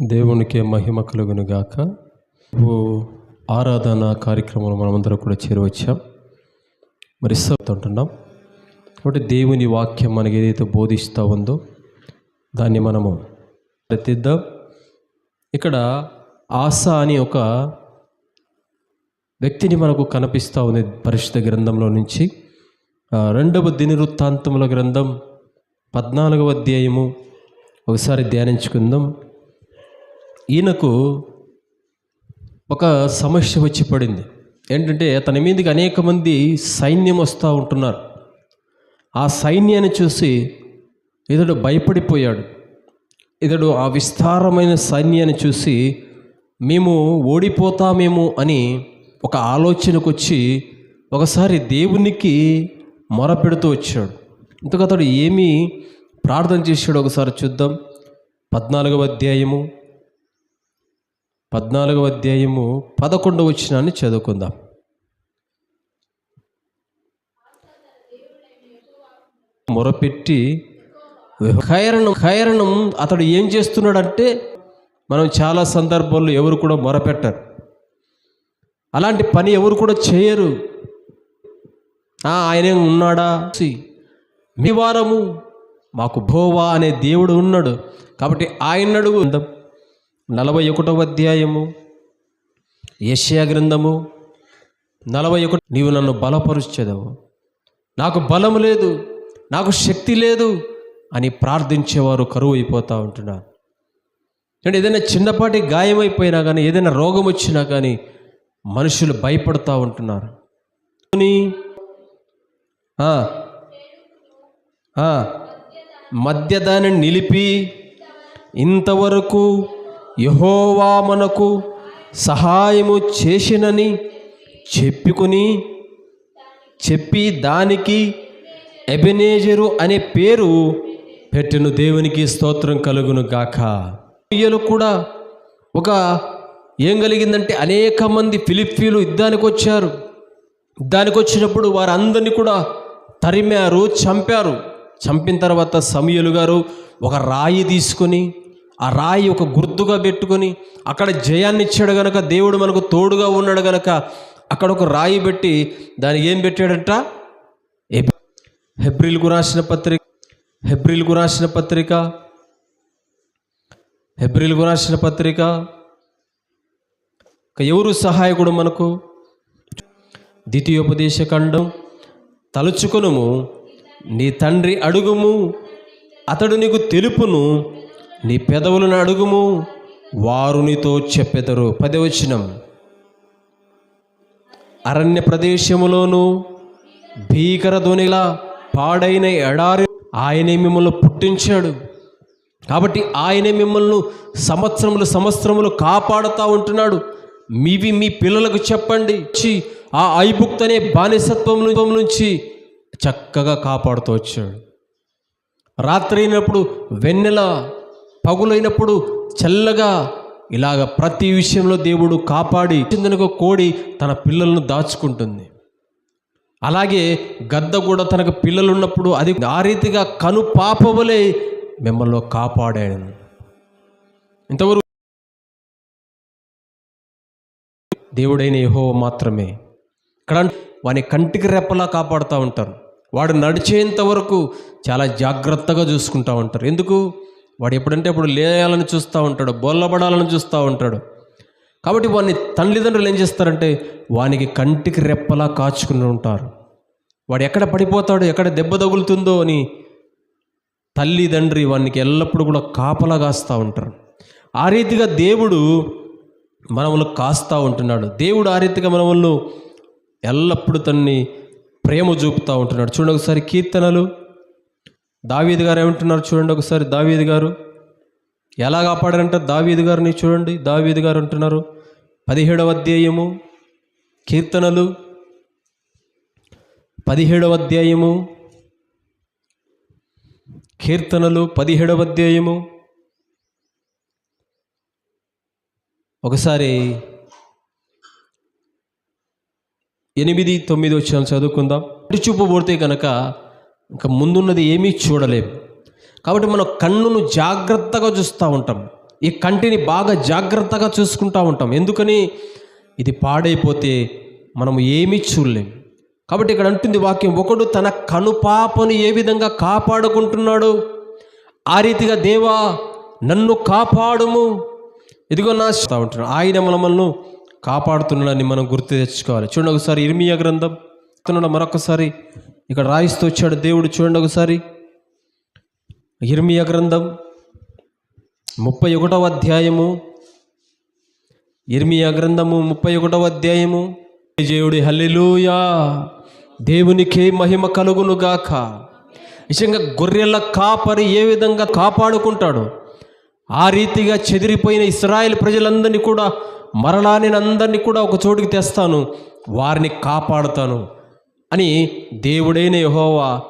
దేవునికే మహిమ కలుగును గాక ఓ ఆరాధన కార్యక్రమంలో మనమందరం కూడా చేరవచ్చాం. మరి ఉంటున్నాం కాబట్టి దేవుని వాక్యం మనకి ఏదైతే బోధిస్తూ ఉందో దాన్ని మనము ప్రతిద్దాం. ఇక్కడ ఆశ అని ఒక వ్యక్తిని మనకు కనిపిస్తూ ఉంది పరిశుద్ధ గ్రంథంలో నుంచి. రెండవ దినవృత్తాంతముల గ్రంథం పద్నాలుగవ అధ్యాయము. ఒకసారి ధ్యానించుకుందాం. ఈయనకు ఒక సమస్య వచ్చి పడింది. ఏంటంటే తన మీదకి అనేక మంది సైన్యం వస్తూ ఉంటున్నారు. ఆ సైన్యాన్ని చూసి ఇతడు భయపడిపోయాడు. ఇతడు ఆ విస్తారమైన సైన్యాన్ని చూసి మేము ఓడిపోతామేమో అని ఒక ఆలోచనకు వచ్చి ఒకసారి దేవునికి మొరపెడుతూ వచ్చాడు. ఇంతకు అతడు ఏమి ప్రార్థన చేశాడు ఒకసారి చూద్దాం. పద్నాలుగవ అధ్యాయము పద్నాలుగవ అధ్యాయము పదకొండవ వచ్చినాన్ని చదువుకుందాం. మొరపెట్టి ఖైరణం ఖైరణం అతడు ఏం చేస్తున్నాడంటే మనం చాలా సందర్భాల్లో ఎవరు కూడా మొరపెట్టరు. అలాంటి పని ఎవరు కూడా చేయరు. "ఆ, ఆయనే ఉన్నాడా? మీ వారము మాకు భోవా అనే దేవుడు ఉన్నాడు. కాబట్టి ఆయన అడుగు నలభై ఒకటవ అధ్యాయము. యెషయా గ్రంథము. నలభై ఒకటి నీవు నన్ను బలపరుచేదవు నాకు బలం లేదు నాకు శక్తి లేదు అని ప్రార్థించేవారు కరువు అయిపోతూ ఉంటున్నారు. అంటే ఏదైనా చిన్నపాటి గాయమైపోయినా కానీ ఏదైనా రోగం వచ్చినా కానీ మనుషులు భయపడుతూ ఉంటున్నారు. అని, మధ్య దానిని నిలిపి ఇంతవరకు యహోవా మనకు సహాయము చేసినని చెప్పుకుని చెప్పి దానికి ఎబెనేజరు అనే పేరు పెట్టిన. దేవునికి స్తోత్రం కలుగును గాక. ఇయ్యలు కూడా ఒక ఏం కలిగిందంటే అనేక మంది ఫిలిప్పీలు యుద్ధానికి వచ్చారు. యుద్ధానికి వచ్చినప్పుడు వారందరినీ కూడా తరిమారు చంపారు. చంపిన తర్వాత సమయలు గారు ఒక రాయి తీసుకొని ఆ రాయి ఒక గుర్తుగా పెట్టుకొని అక్కడ జయాన్ని ఇచ్చాడు గనక దేవుడు మనకు తోడుగా ఉన్నాడు గనక అక్కడ ఒక రాయి పెట్టి దానికి ఏం పెట్టాడంట? హెబ్రిల్కు రాసిన పత్రిక హెబ్రిల్కు రాసిన పత్రిక హెబ్రిల్కు రాసిన పత్రిక. ఇక ఎవరు సహాయకుడు మనకు? ద్వితీయోపదేశ ఖండం తలుచుకొనుము నీ తండ్రి అడుగుము అతడు నీకు తెలుపును నీ పెదవులను అడుగుము వారు నీతో చెప్పెదరు. పదవచనం. అరణ్య ప్రదేశములోను భీకర ధ్వనిలా పాడైన ఎడారి ఆయనే మిమ్మల్ని పుట్టించాడు. కాబట్టి ఆయనే మిమ్మల్ని సంవత్సరములు సంవత్సరములు కాపాడుతూ ఉంటున్నాడు. మీవి మీ పిల్లలకు చెప్పండి. ఆ ఐబుక్త్ అనే బానిసత్వం నుంచి చక్కగా కాపాడుతూ వచ్చాడు. రాత్రి అయినప్పుడు వెన్నెల పగులైనప్పుడు చల్లగా ఇలాగ ప్రతి విషయంలో దేవుడు కాపాడి చిందనకు కోడి తన పిల్లలను దాచుకుంటుంది. అలాగే గద్ద కూడా తనకు పిల్లలు ఉన్నప్పుడు అది ఆ రీతిగా కను పాపవలే మిమ్మల్ని కాపాడాడు. ఇంతవరకు దేవుడైన యహో మాత్రమే. ఇక్కడ వాని కంటికి రెప్పలా కాపాడుతూ ఉంటారు. వాడు నడిచేంత వరకు చాలా జాగ్రత్తగా చూసుకుంటూ ఉంటారు. ఎందుకు? వాడు ఎప్పుడంటే అప్పుడు లేయాలని చూస్తూ ఉంటాడు బోల్లబడాలని చూస్తూ ఉంటాడు. కాబట్టి వాడిని తల్లిదండ్రులు ఏం చేస్తారంటే వానికి కంటికి రెప్పలా కాచుకుని ఉంటారు. వాడు ఎక్కడ పడిపోతాడు ఎక్కడ దెబ్బ తగులుతుందో అని తల్లిదండ్రి వానికి ఎల్లప్పుడూ కూడా కాపలా కాస్తూ ఉంటారు. ఆ రీతిగా దేవుడు మనములు కాస్తూ ఉంటున్నాడు. దేవుడు ఆ రీతిగా మనములను ఎల్లప్పుడూ తన్ని ప్రేమ చూపుతూ ఉంటున్నాడు. చూడండి ఒకసారి కీర్తనలు. దావీది గారు ఏమంటున్నారు చూడండి ఒకసారి. దావీదు గారు ఎలా కాపాడారంటే దావీదు గారిని చూడండి. దావీదు గారు అంటున్నారు పదిహేడవ అధ్యాయము కీర్తనలు పదిహేడవ అధ్యాయము కీర్తనలు పదిహేడవ అధ్యాయము ఒకసారి ఎనిమిది తొమ్మిది వచ్చాను చదువుకుందాం. చూపు పోతే కనుక ఇంకా ముందున్నది ఏమీ చూడలేము కాబట్టి మనం కన్నును జాగ్రత్తగా చూస్తూ ఉంటాం. ఈ కంటిని బాగా జాగ్రత్తగా చూసుకుంటూ ఉంటాం. ఎందుకని? ఇది పాడైపోతే మనం ఏమీ చూడలేం. కాబట్టి ఇక్కడ అంటుంది వాక్యం ఒకడు తన కనుపాపను ఏ విధంగా కాపాడుకుంటున్నాడు? ఆ రీతిగా దేవా నన్ను కాపాడుము. ఇదిగో నా చెప్తా ఆయన మనమల్ని కాపాడుతున్నాడని మనం గుర్తు తెచ్చుకోవాలి. చూడండి ఒకసారి ఇర్మియా గ్రంథం. తినడం మరొకసారి ఇక్కడ రాయిస్తూ వచ్చాడు దేవుడు చూడండి ఒకసారి. ఇర్మియా గ్రంథం ముప్పై ఒకటవ అధ్యాయము. ఇర్మియా గ్రంథము ముప్పై ఒకటవ అధ్యాయము. జయుడి హల్లెలూయా. దేవునికే మహిమ కలుగును గాక. నిజంగా గొర్రెల కాపరి ఏ విధంగా కాపాడుకుంటాడు ఆ రీతిగా చెదిరిపోయిన ఇస్రాయల్ ప్రజలందరినీ కూడా మరలా నేను అందరినీ కూడా ఒక చోటుకి తెస్తాను వారిని కాపాడుతాను. అని దేవుడైన యహోవా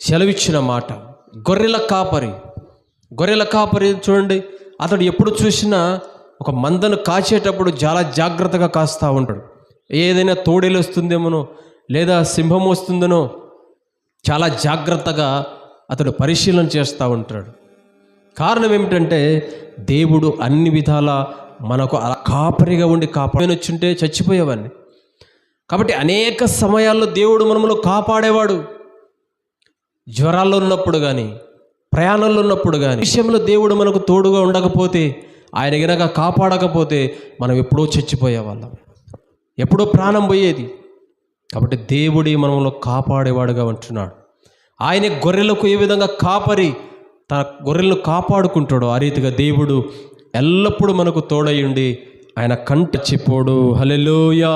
సెలవిచ్చిన మాట. గొర్రెల కాపరి. గొర్రెల కాపరి చూడండి. అతడు ఎప్పుడు చూసినా ఒక మందను కాచేటప్పుడు చాలా జాగ్రత్తగా కాస్తూ ఉంటాడు. ఏదైనా తోడేలు వస్తుందేమోనో లేదా సింహం వస్తుందనో చాలా జాగ్రత్తగా అతడు పరిశీలన చేస్తూ ఉంటాడు. కారణం ఏమిటంటే దేవుడు అన్ని విధాల మనకు అలా కాపరిగా ఉండి కాపాడి వచ్చుంటే చచ్చిపోయేవాడిని కాబట్టి అనేక సమయాల్లో దేవుడు మనమును కాపాడేవాడు. జ్వరాల్లో ఉన్నప్పుడు కానీ ప్రయాణంలో ఉన్నప్పుడు కానీ విషయంలో దేవుడు మనకు తోడుగా ఉండకపోతే ఆయన గనక కాపాడకపోతే మనం ఎప్పుడో చచ్చిపోయేవాళ్ళం ఎప్పుడో ప్రాణం పోయేది. కాబట్టి దేవుడి మనలో కాపాడేవాడుగా ఉంటున్నాడు. ఆయన గొర్రెలకు ఏ విధంగా కాపరి తన గొర్రెలను కాపాడుకుంటాడో ఆ రీతిగా దేవుడు ఎల్లప్పుడూ మనకు తోడయుండి ఆయన కంట చెప్పోడు. హలెలోయా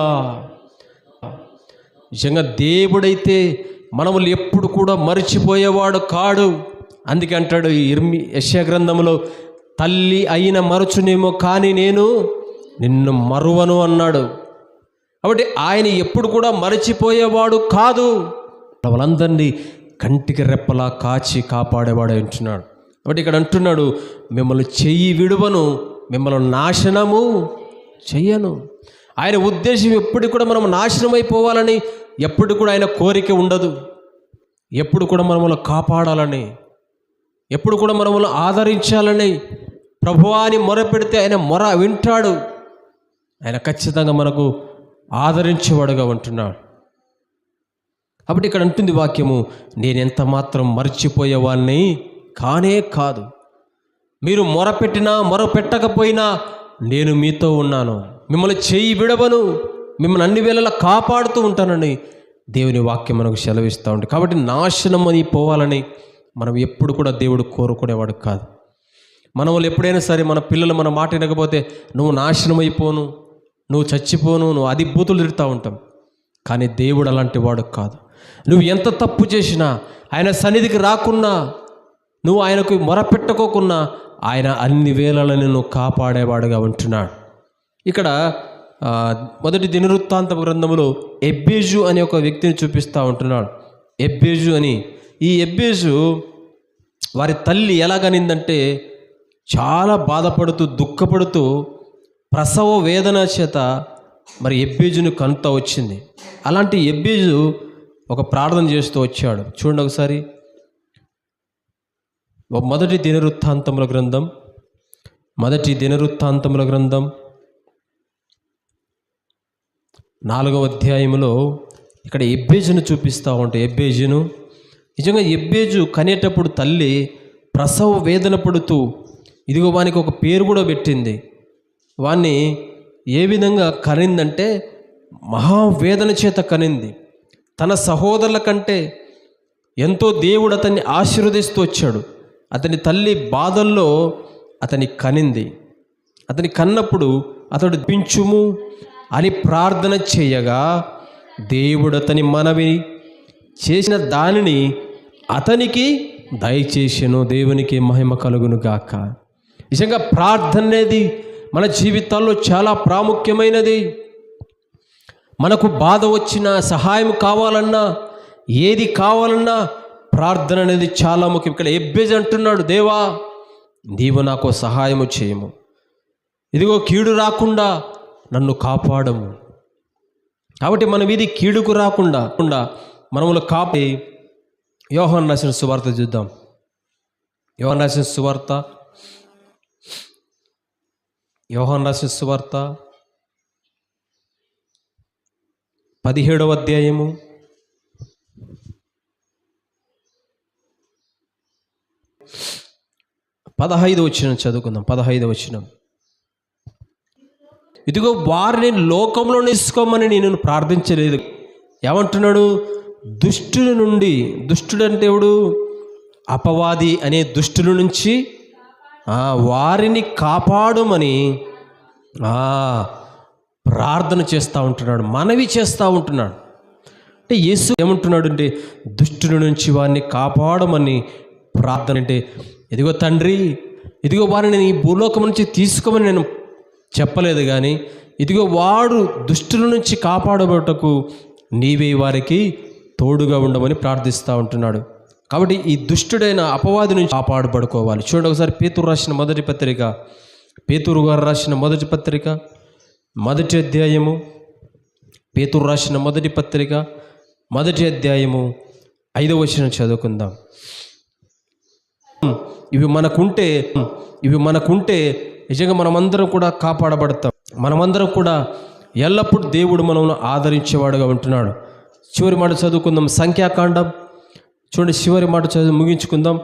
నిజంగా దేవుడైతే మనములు ఎప్పుడు కూడా మరిచిపోయేవాడు కాడు. అందుకే అంటాడు ఈ ఇర్మి యశ్యా గ్రంథంలో తల్లి అయిన మరచునేమో కానీ నేను నిన్ను మరువను అన్నాడు. కాబట్టి ఆయన ఎప్పుడు కూడా మరచిపోయేవాడు కాదు. వాళ్ళందరినీ కంటికి రెప్పలా కాచి కాపాడేవాడు అంటున్నాడు. కాబట్టి ఇక్కడ అంటున్నాడు మిమ్మల్ని చెయ్యి విడువను మిమ్మల్ని నాశనము చెయ్యను. ఆయన ఉద్దేశం ఎప్పుడు కూడా మనం నాశనం అయిపోవాలని ఎప్పుడు కూడా ఆయన కోరిక ఉండదు. ఎప్పుడు కూడా మనములు కాపాడాలని ఎప్పుడు కూడా మనములు ఆదరించాలని ప్రభువాని మొర పెడితే ఆయన మొర వింటాడు. ఆయన ఖచ్చితంగా మనకు ఆదరించేవాడుగా ఉంటున్నాడు. కాబట్టి ఇక్కడ అంటుంది వాక్యము నేను ఎంత మాత్రం మర్చిపోయేవాడిని కానే కాదు. మీరు మొరపెట్టినా మొర పెట్టకపోయినా నేను మీతో ఉన్నాను. మిమ్మల్ని చేయి విడవను మిమ్మల్ని అన్ని వేళలా కాపాడుతూ ఉంటానని దేవుని వాక్యం మనకు సెలవిస్తూ ఉంది. కాబట్టి నాశనం అని పోవాలని మనం ఎప్పుడు కూడా దేవుడు కోరుకునేవాడు కాదు. మన వాళ్ళు ఎప్పుడైనా సరే మన పిల్లలు మన మాట వినకపోతే నువ్వు నాశనం అయిపోను నువ్వు చచ్చిపోను నువ్వు అది బూతులు తిడుతూ ఉంటాం. కానీ దేవుడు అలాంటి వాడు కాదు. నువ్వు ఎంత తప్పు చేసినా ఆయన సన్నిధికి రాకున్నా నువ్వు ఆయనకు మొరపెట్టుకోకున్నా ఆయన అన్ని వేళలను నువ్వు కాపాడేవాడుగా ఉంటున్నాడు. ఇక్కడ మొదటి దినవృత్తాంత గ్రంథంలో ఎబ్బేజు అనే ఒక వ్యక్తిని చూపిస్తూ ఉంటున్నాడు. ఎబ్బేజు అని. ఈ ఎబ్బేజు వారి తల్లి ఎలాగనిందంటే చాలా బాధపడుతూ దుఃఖపడుతూ ప్రసవ వేదన చేత మరి ఎబ్బేజును కనుత వచ్చింది. అలాంటి ఎబ్బేజు ఒక ప్రార్థన చేస్తూ వచ్చాడు. చూడండి ఒకసారి. మొదటి దినవృత్తాంతముల గ్రంథం మొదటి దినవృత్తాంతముల గ్రంథం నాలుగవ అధ్యాయంలో ఇక్కడ ఎబ్బేజును చూపిస్తూ ఉంటాయి ఎబ్బేజును. నిజంగా ఎబ్బేజు కనేటప్పుడు తల్లి ప్రసవ వేదన పడుతూ ఇదిగో వానికి ఒక పేరు కూడా పెట్టింది. వాణ్ణి ఏ విధంగా కనిందంటే మహావేదన చేత కనింది. తన సహోదరుల కంటే ఎంతో దేవుడు అతన్ని ఆశీర్వదిస్తూ వచ్చాడు. అతని తల్లి బాధల్లో అతని కనింది. అతని కన్నప్పుడు అతడు పించుము అని ప్రార్థన చేయగా దేవుడు అతని మనవి చేసిన దానిని అతనికి దయచేసను. దేవునికి మహిమ కలుగును గాక. నిజంగా ప్రార్థన అనేది మన జీవితాల్లో చాలా ప్రాముఖ్యమైనది. మనకు బాధ వచ్చినా సహాయం కావాలన్నా ఏది కావాలన్నా ప్రార్థన అనేది చాలా ముఖ్యం. ఇక్కడ ఎబ్బేజ్ అంటున్నాడు దేవా నీవు నాకు సహాయము చేయము. ఇదిగో కీడు రాకుండా నన్ను కాపాడము. కాబట్టి మనం ఇది కీడుకు రాకుండా కుండా మనములు కాపి యోహన్ రాసిన సువార్త చూద్దాం. యోహన్ రాసిన సువార్త యోహన్ రాసిన సువార్త పదిహేడవ అధ్యాయము. పదహైదు వచ్చిన చదువుకుందాం పదహైదు వచ్చినాం ఇదిగో వారిని లోకంలో తీసుకోమని నేను ప్రార్థించలేదు. ఏమంటున్నాడు? దుష్టుల నుండి దుష్టుడు అంటే ఎవడు? అపవాది అనే దుష్టుల నుంచి వారిని కాపాడమని ప్రార్థన చేస్తూ ఉంటున్నాడు మనవి చేస్తూ ఉంటున్నాడు. అంటే యేసు ఏమంటున్నాడు అంటే దుష్టుల నుంచి వారిని కాపాడమని ప్రార్థన అంటే ఇదిగో తండ్రి ఇదిగో వారిని ఈ భూలోకం నుంచి తీసుకోమని నేను చెప్పలేదు కానీ ఇదిగో వాడు దుష్టుల నుంచి కాపాడబటకు నీవే వారికి తోడుగా ఉండమని ప్రార్థిస్తూ ఉంటున్నాడు. కాబట్టి ఈ దుష్టుడైన అపవాది నుంచి కాపాడబడుకోవాలి. చూడండి ఒకసారి పేతురు రాసిన మొదటి పత్రిక. పేతురు గారు రాసిన మొదటి పత్రిక మొదటి అధ్యాయము పేతురు రాసిన మొదటి పత్రిక మొదటి అధ్యాయము ఐదవ వచనం చదువుకుందాం. ఇవి మనకుంటే ఇవి మనకుంటే నిజంగా మనమందరం కూడా కాపాడబడతాం. మనమందరం కూడా ఎల్లప్పుడూ దేవుడు మనల్ని ఆదరించేవాడుగా ఉంటున్నాడు. చివరి మాట చదువుకుందాం. సంఖ్యాకాండం. చూడండి చివరి మాట చదువు ముగించుకుందాం.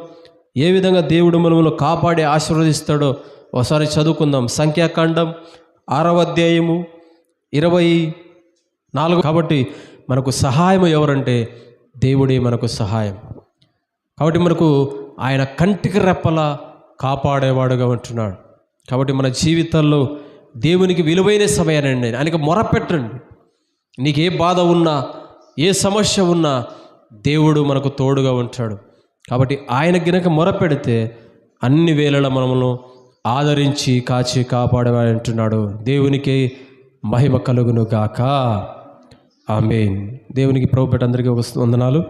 ఏ విధంగా దేవుడు మనల్ని కాపాడి ఆశీర్వదిస్తాడో ఒకసారి చదువుకుందాం. సంఖ్యాకాండం ఆరవ అధ్యాయము ఇరవై నాలుగు. కాబట్టి మనకు సహాయం ఎవరంటే దేవుడే మనకు సహాయం. కాబట్టి మనకు ఆయన కంటికి రెప్పలా కాపాడేవాడుగా ఉంటున్నాడు. కాబట్టి మన జీవితాల్లో దేవునికి విలువైన సమయాన్ని ఆయనకి మొరపెట్టండి. నీకు ఏ బాధ ఉన్నా ఏ సమస్య ఉన్నా దేవుడు మనకు తోడుగా ఉంటాడు. కాబట్టి ఆయన గినక మొరపెడితే అన్ని వేళల మనమును ఆదరించి కాచి కాపాడేవాడు దేవునికి మహిమ కలుగును గాక ఆమెన్. దేవునికి ప్రభు పెట్టి అందరికీ వందనాలు.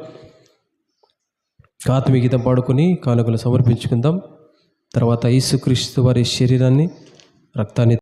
ఆత్మీయ గీతం పాడుకుని కానుకలు సమర్పించుకుందాం. తర్వాత యేసుక్రీస్తు వారి శరీరాన్ని రక్తాన్ని